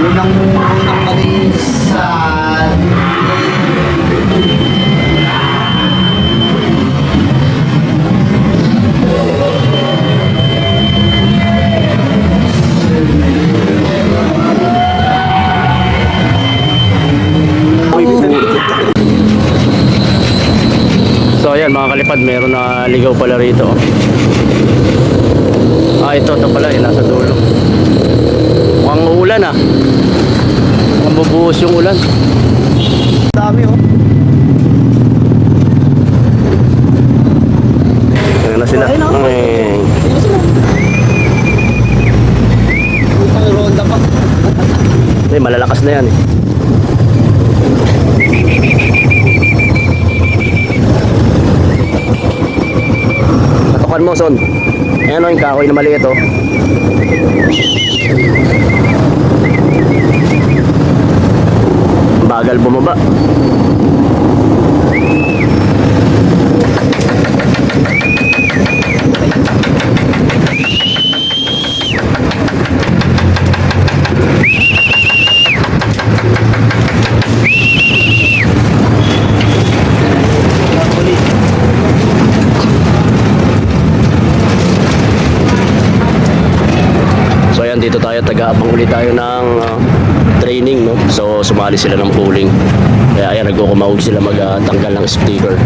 Unang unang kalisan. So ayan mga kalipad, meron na ligaw pala rito. Ah, ito, ito pala, eh, nasa dulo. Uulan ah. Mukhang bubuhos yung ulan. Dami oh. Ayan na sila. Oh. Ay, ronda pa. eh, malalakas na yan eh. Patukan mo, Son. Ayan o, yung kahoy na maliit oh. Bagal bumaba. So ayan, dito tayo, taga-abang ulit tayo ng uh, training, no? So sumali sila ng pooling. Kaya ayan, nagkukumawag sila magtanggal ng sticker.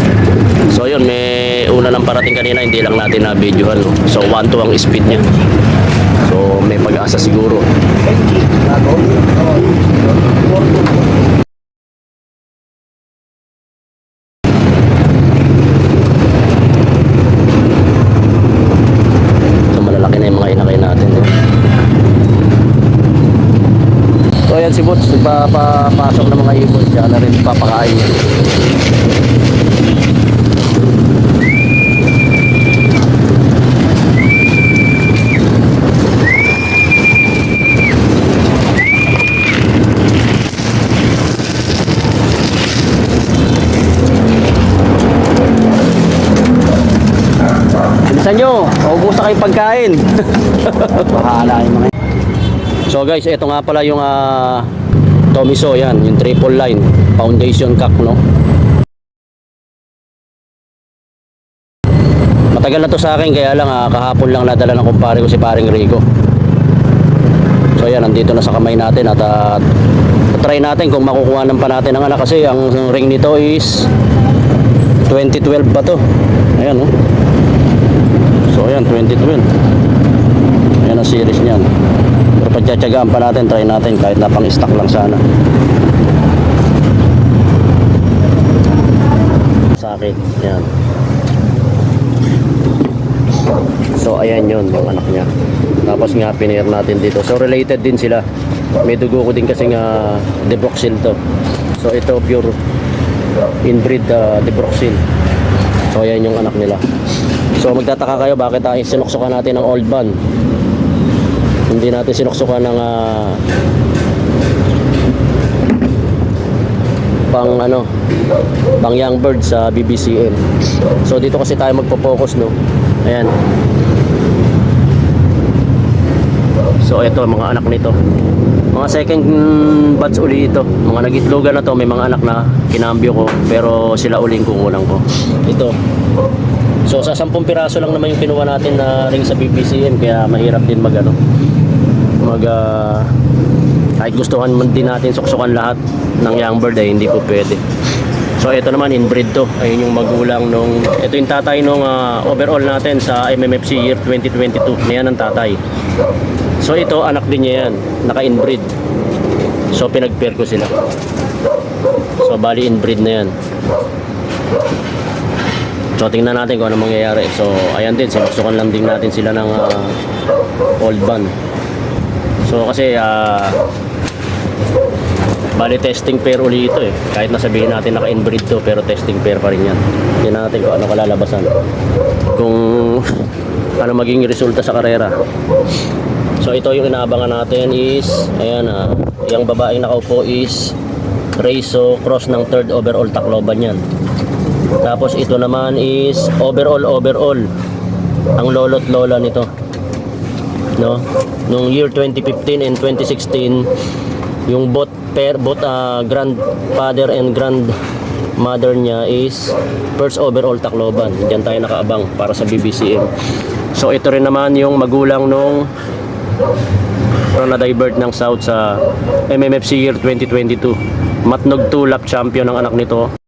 So yun, may una lang parating kanina, hindi lang natin na videohan, no? So 1 to ang speed niya. So may pag-asa siguro. So malalaki na yung mga inakay natin. No? So ayan si Boots, nagpapasok ng mga ibon. Siya na rin papakain niya. Bilisan nyo, maubos na kayong pagkain. Bahala yung mga So guys, ito nga pala yung uh, Tomiso, yan, yung triple line foundation cock, no? Matagal na to sa akin, kaya lang ah, kahapon lang nadala ng kumpare ko si paring Rico. So yan, nandito na sa kamay natin at uh, try natin kung makukuha ng pa natin ang anak kasi ang ring nito is 2012 pa to. Ayan, no? So ayan, 2012. Ayan ang series niyan. Pero pagtsatsagaan pa natin, try natin kahit na pang stock lang sana. Sa akin, yan. So ayan yun, yung anak niya. Tapos nga pinair natin dito. So related din sila. May dugo ko din kasi nga debroxil to. So ito pure inbreed uh, debroxil. So ayan yung anak nila. So magtataka kayo bakit tayo sinuksukan natin ng old ban. Hindi natin sinuksukan ng ah, pang ano pang young bird sa BBCM. So dito kasi tayo magpo-focus no. Ayan. So ito mga anak nito. Mga second batch uli ito. Mga nagitlogan na to, may mga anak na kinambyo ko pero sila uling kukulang ko. Ito. So sa 10 piraso lang naman yung kinuha natin na ring sa BBCM kaya mahirap din mag ano mag ah, kahit gustuhan man din natin suksukan lahat ng young bird ay hindi po pwede. So ito naman inbreed to. Ayun yung magulang nung ito yung tatay nung ah, overall natin sa MMFC year 2022. Yan ang tatay. So ito anak din niya yan, naka-inbreed. So pinag-pair ko sila. So bali inbreed na yan. So tingnan natin kung ano mangyayari. So ayan din, sinuksukan lang din natin sila ng ah, old ban. So kasi ah bali testing pair uli ito eh. Kahit nasabihin natin naka-inbreed to pero testing pair pa rin yan. Tingnan natin kung ano kalalabasan. Kung ano maging resulta sa karera. So ito yung inaabangan natin is ayan ah, yung babaeng nakaupo is Rezo cross ng third overall Tacloban yan. Tapos ito naman is overall overall ang lolo't lola nito. No? Nung year 2015 and 2016 Yung both pair, both ah, grandfather and grandmother niya is first overall Tacloban. Diyan tayo nakaabang para sa BBCM. So ito rin naman yung magulang nung na divert ng South sa MMFC year 2022. Matnog 2 lap champion ang anak nito.